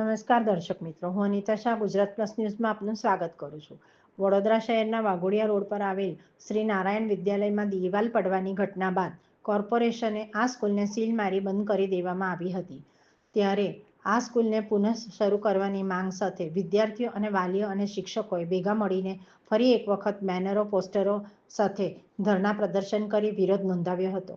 નમસ્કાર દર્શક મિત્રો, હું અનિતા શાહ, ગુજરાત પ્લસ ન્યૂઝમાં આપનું સ્વાગત કરું છું. વડોદરા શહેરના વાઘોડિયા રોડ પર આવેલ શ્રી નારાયણ વિદ્યાલયમાં દિવાલ પડવાની ઘટના બાદ કોર્પોરેશને આ સ્કૂલને સીલ મારી બંધ કરી દેવામાં આવી હતી. ત્યારે આ સ્કૂલને પુનઃ શરૂ કરવાની માંગ સાથે વિદ્યાર્થીઓ અને વાલીઓ અને શિક્ષકોએ ભેગા મળીને ફરી એક વખત બેનરો, પોસ્ટરો સાથે ધરણા પ્રદર્શન કરી વિરોધ નોંધાવ્યો હતો.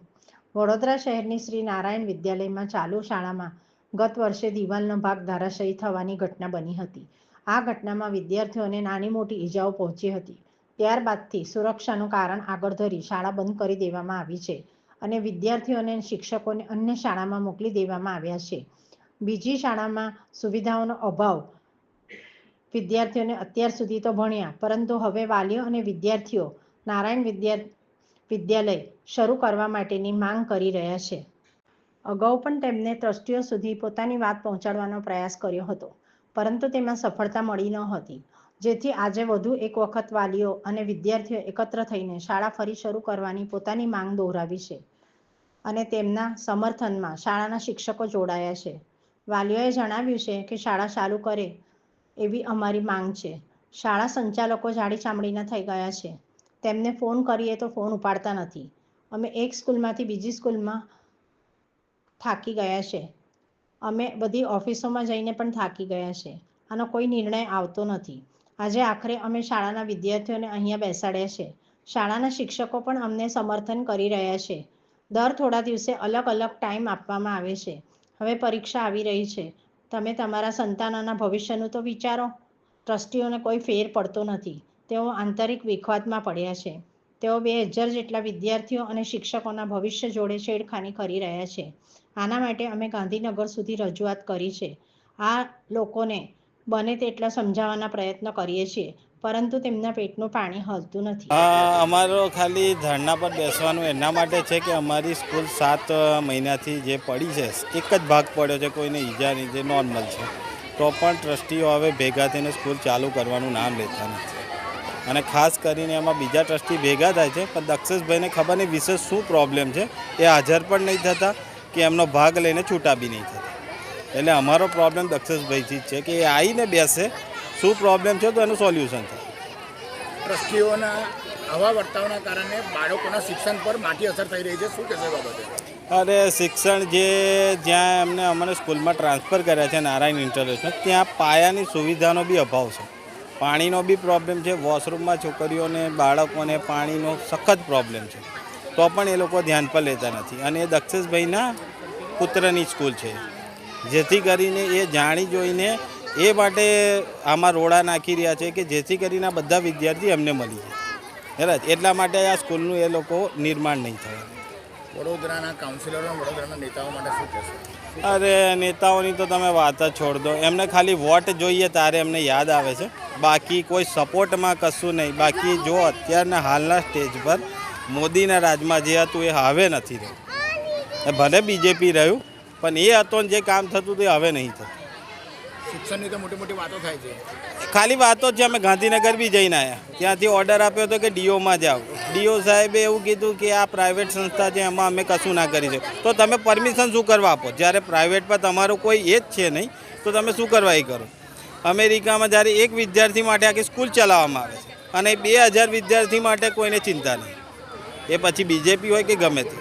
વડોદરા શહેરની શ્રી નારાયણ વિદ્યાલયમાં ચાલુ શાળામાં ગત વર્ષે દિવાલનો ભાગ ધરાશયી થવાની ઘટના બની હતી. આ ઘટનામાં વિદ્યાર્થીઓને નાની મોટી ઈજાઓ પહોંચી હતી. ત્યારબાદથી સુરક્ષાનું કારણ આગળ ધરી શાળા બંધ કરી દેવામાં આવી છે અને વિદ્યાર્થીઓને શિક્ષકોને અન્ય શાળામાં મોકલી દેવામાં આવ્યા છે. બીજી શાળામાં સુવિધાઓનો અભાવ વિદ્યાર્થીઓને અત્યાર સુધી તો ભણ્યા, પરંતુ હવે વાલીઓ અને વિદ્યાર્થીઓ નારાયણ વિદ્યા વિદ્યાલય શરૂ કરવા માટેની માંગ કરી રહ્યા છે. અગાઉ પણ તેમને ટ્રસ્ટીઓ સુધી પોતાની વાત પહોંચાડવાનો પ્રયાસ કર્યો હતો, પરંતુ તેમાં સફળતા મળી ન હતી. જેથી આજે વધુ એક વખત વાલીઓ અને વિદ્યાર્થીઓ એકત્ર થઈને શાળા ફરી શરૂ કરવાની પોતાની માંગ દોહરાવી છે અને તેમના સમર્થનમાં શાળાના શિક્ષકો જોડાયા છે. વાલીઓએ જણાવ્યું છે કે શાળા ચાલુ કરે એવી અમારી માંગ છે. શાળા સંચાલકો જાડી ચામડીના થઈ ગયા છે. તેમને ફોન કરીએ તો ફોન ઉપાડતા નથી. અમે એક સ્કૂલમાંથી બીજી સ્કૂલમાં થાકી ગયા છે. અમે બધી ઓફિસોમાં જઈને પણ થાકી ગયા છે. આનો કોઈ નિર્ણય આવતો નથી. આજે આખરે અમે શાળાના વિદ્યાર્થીઓને અહીંયા બેસાડ્યા છે. શાળાના શિક્ષકો પણ અમને સમર્થન કરી રહ્યા છે. દર થોડા દિવસે અલગ અલગ ટાઈમ આપવામાં આવે છે. હવે પરીક્ષા આવી રહી છે. તમે તમારા સંતાનોના ભવિષ્યનું તો વિચારો. ટ્રસ્ટીઓને કોઈ ફેર પડતો નથી. તેઓ આંતરિક વિખવાદમાં પડ્યા છે. તેઓ બે હજાર જેટલા વિદ્યાર્થીઓ અને શિક્ષકોના ભવિષ્ય જોડે છેડખાની કરી રહ્યા છે. આના માટે અમે ગાંધીનગર સુધી રજૂઆત કરી છે. આ લોકોને બને તેટલા સમજાવવાના પ્રયત્ન કરીએ છીએ, પરંતુ તેમના પેટનું પાણી હલતું નથી. અમારો ખાલી ધરણા પર બેસવાનું એના માટે છે કે અમારી સ્કૂલ સાત મહિનાથી જે પડી છે, એક જ ભાગ પડ્યો છે, કોઈને ઈજા નહીં, જે નોર્મલ છે. તો પણ ટ્રસ્ટીઓ હવે ભેગા થઈને સ્કૂલ ચાલુ કરવાનું નામ લેતા નથી. અને ખાસ કરીને એમાં બીજા ટ્રસ્ટી ભેગા થાય છે પણ દક્ષેશભાઈને ખબર નહીં વિશેષ શું પ્રોબ્લેમ છે એ હાજર પણ નહીં થતા કે એમનો ભાગ લઈને છૂટા બી નહીં થતા. એટલે અમારો પ્રોબ્લેમ દક્ષેશભાઈથી જ છે કે એ આવીને બેસે શું પ્રોબ્લેમ છે તો એનું સોલ્યુશન થાય. ટ્રસ્ટીઓના આવા વર્તાવના કારણે બાળકોના શિક્ષણ પર માઠી અસર થઈ રહી છે. શું કહેશો બાબતે? અરે શિક્ષણ જે જ્યાં એમને અમને સ્કૂલમાં ટ્રાન્સફર કર્યા છે નારાયણ ઇન્ટરનેશનલ ત્યાં પાયાની સુવિધાનો બી અભાવ છે. પાણીનો બી પ્રોબ્લેમ છે. વોશરૂમમાં છોકરીઓને બાળકોને પાણીનો સખત પ્રોબ્લેમ છે. તો પણ એ લોકો ધ્યાન પર લેતા નથી. અને એ દક્ષેશભાઈના પુત્રની સ્કૂલ છે. જેથી કરીને એ જાણી જોઈને એ માટે આમાં રોડા નાખી રહ્યા છે કે જેથી કરીને બધા વિદ્યાર્થી એમને મળી જાય. એટલા માટે આ સ્કૂલનું એ લોકો નિર્માણ નહીં થયું. વડોદરાના કાઉન્સિલરો વડોદરાના નેતાઓ માટે શું કહેશો? અરે નેતાઓની તો તમે વાત જ છોડ દો. એમને ખાલી વોટ જોઈએ તારે એમને યાદ આવે છે. બાકી કોઈ સપોર્ટમાં કશું નહીં. બાકી જો અત્યારના હાલના સ્ટેજ પર મોદીના રાજમાં જે હતું એ હવે નથી રહ્યું. એ ભલે બીજેપી રહ્યું પણ એ હતો જે કામ થતું તે હવે નહીં થતું. શિક્ષણની તો મોટી મોટી વાતો થાય છે. ખાલી વાતો જ છે અમે ગાંધીનગર બી જઈને આવ્યા ત્યાંથી ઓર્ડર આપ્યો હતો કે ડીઓમાં જાઓ. ડીઓ સાહેબે એવું કીધું કે આ પ્રાઇવેટ સંસ્થા છે એમાં અમે કશું ના કરી શકીએ તો તમે પરમિશન શું કરવા આપો? જ્યારે પ્રાઇવેટ પર તમારું કોઈ એ જ છે નહીં તો તમે શું કરવા એ કરો? અમેરિકામાં જ્યારે એક વિદ્યાર્થી માટે આખી સ્કૂલ ચલાવવામાં આવે છે અને બે હજાર વિદ્યાર્થી માટે કોઈને ચિંતા નહીં. એ પછી બીજેપી હોય કે ગમે તે.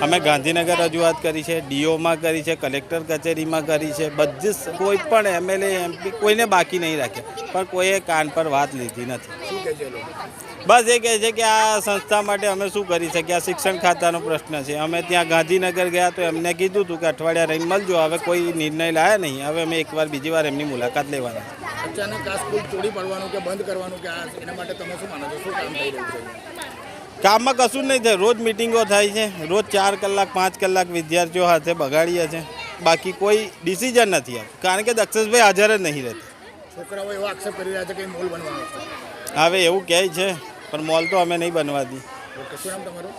અમે ગાંધીનગર રજૂઆત કરી છે, ડીઓમાં કરી છે, કલેક્ટર કચેરીમાં કરી છે, બધી કોઈ પણ એમએલએ એમપી કોઈને બાકી નહીં રાખ્યા. પણ કોઈએ કાન પર વાત લીધી નથી. છે બસ એ કહે છે કે આ સંસ્થા માટે અમે શું કરી શકીએ? શિક્ષણ ખાતાનો પ્રશ્ન છે. અમે ત્યાં ગાંધીનગર ગયા તો એમને કીધું હતું કે અઠવાડિયા રહીને મળજો. હવે કોઈ નિર્ણય લાયા નહીં. હવે અમે એકવાર બીજી વાર એમની મુલાકાત લેવાના. છે. અચાનક આ સ્કૂલ તોડી પાડવાનું કે બંધ કરવાનું કે આ એના માટે તમે શું માનો છો? શું કામ થઈ રહ્યું છે? કામમાં કશું નહીં થાય. રોજ મિટિંગો થાય છે. રોજ ચાર કલાક પાંચ કલાક વિદ્યાર્થીઓ હાથે બગાડીએ છે. બાકી કોઈ ડિસિઝન નથી કારણ કે દક્ષેશભાઈ હાજર જ નહીં રહેતા. છોકરાઓ એવો આક્ષેપ કરી રહ્યા છે કે મોલ બનવાનો છે. હવે એવું કહે છે પણ મોલ તો અમે નહીં બનવા દી.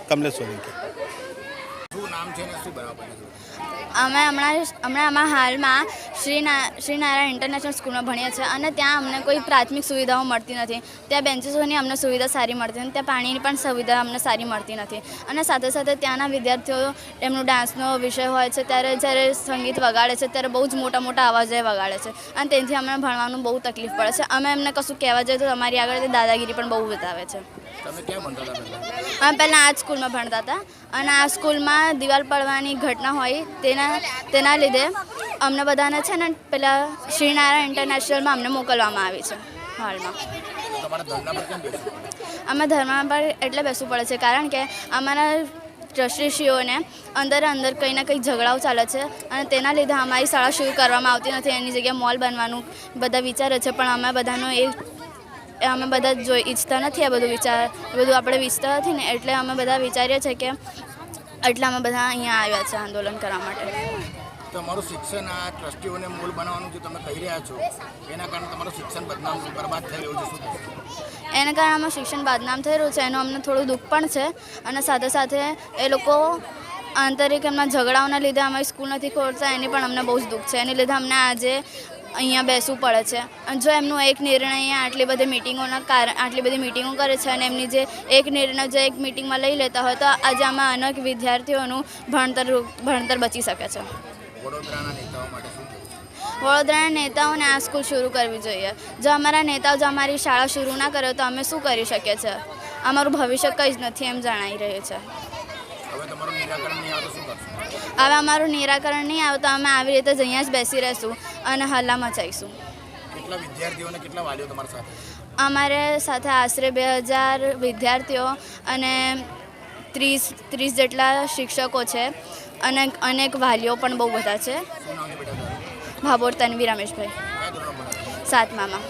નામ તમારું કમલેશ સોલંકી શું નામ છે ને શું બરાબર અમે હમણાં હમણાં આમાં હાલમાં શ્રી શ્રીનારાયણ ઇન્ટરનેશનલ સ્કૂલમાં ભણીએ છીએ અને ત્યાં અમને કોઈ પ્રાથમિક સુવિધાઓ મળતી નથી. ત્યાં બેન્ચીસોની અમને સુવિધા સારી મળતી નથી. ત્યાં પાણીની પણ સુવિધા અમને સારી મળતી નથી. અને સાથે સાથે ત્યાંના વિદ્યાર્થીઓ એમનો ડાન્સનો વિષય હોય છે ત્યારે જ્યારે સંગીત વગાડે છે ત્યારે બહુ જ મોટા મોટા અવાજે વગાડે છે. અને તેથી અમને ભણવાનું બહુ તકલીફ પડે છે. અમે એમને કશું કહેવા જઈએ તો અમારી આગળ તે દાદાગીરી પણ બહુ બતાવે છે. અમે પહેલાં આ જ સ્કૂલમાં ભણતા હતા. અને આ સ્કૂલમાં દિવાલ પડવાની ઘટના હોય તેના તેના લીધે અમને બધાને છે ને પેલા શ્રીનારાયણ ઇન્ટરનેશનલમાં અમને મોકલવામાં આવી છે હાલમાં. અમે ધર્મા પર એટલે બેસવું પડે છે કારણ કે અમારા ટ્રસ્ટીશ્રીઓને અંદર અંદર કંઈ ને કંઈ ઝઘડાઓ ચાલે છે અને તેના લીધે અમારી શાળા શરૂ કરવામાં આવતી નથી એની જગ્યાએ મોલ બનવાનું બધા વિચારે છે પણ અમે બધાનો એ અમે બધા જોઈ ઈચ્છતા નથી આ બધું વિચાર બધું આપણે ઈચ્છતા નથી ને એટલે અમે બધા વિચારીએ છીએ કે એટલે અમે બધા અહીંયા આવ્યા છે આંદોલન કરવા માટે. તમારું શિક્ષણ આ ટ્રસ્ટીઓને મૂળ બનાવવાનું જે તમે કહી રહ્યા છો એના કારણે તમારું શિક્ષણ બદનામ બરબાદ થઈ રહ્યું છે શું એના કારણે અમારું શિક્ષણ બદનામ થઈ રહ્યું છે એનું અમને થોડું દુઃખ પણ છે. અને સાથે સાથે એ લોકો આંતરિક એમના ઝઘડાઓના લીધે અમારી સ્કૂલ નથી ખોલતા એની પણ અમને બહુ જ દુઃખ છે. એની લીધે અમને આજે અહીંયા બેસવું પડે છે. અને જો એમનો એક નિર્ણય આટલી બધી મિટિંગોના કારણ આટલી બધી મિટિંગો કરે છે અને એમની જે એક નિર્ણય જો એક મિટિંગમાં લઈ લેતા હોય તો આજે આમાં અનેક વિદ્યાર્થીઓનું ભણતર ભણતર બચી શકે છે. વડોદરાના નેતાઓ માટે શું વડોદરાના નેતાઓને આ સ્કૂલ શરૂ કરવી જોઈએ. જો અમારા નેતાઓ જો અમારી શાળા શરૂ ના કરે તો અમે શું કરી શકીએ છીએ અમારું ભવિષ્ય કંઈ જ નથી એમ જણાઈ રહ્યું છે. હવે તમારું નિરાકરણ નહીં આવે તો શું કરશો? હવે અમારું નિરાકરણ નહીં આવે તો અમે આવી રીતે જ અહીંયા જ બેસી રહીશું અને હલ્લા મચાવીશું કેટલા વિદ્યાર્થીઓ કેટલા વાલીઓ તમારા સાથે? અમારે સાથે આશરે બે હજાર વિદ્યાર્થીઓ અને ત્રીસ ત્રીસ જેટલા શિક્ષકો છે અને અનેક વાલીઓ પણ બહુ બધા છે. ભાભોર તન્વી રમેશભાઈ? સાતમામાં.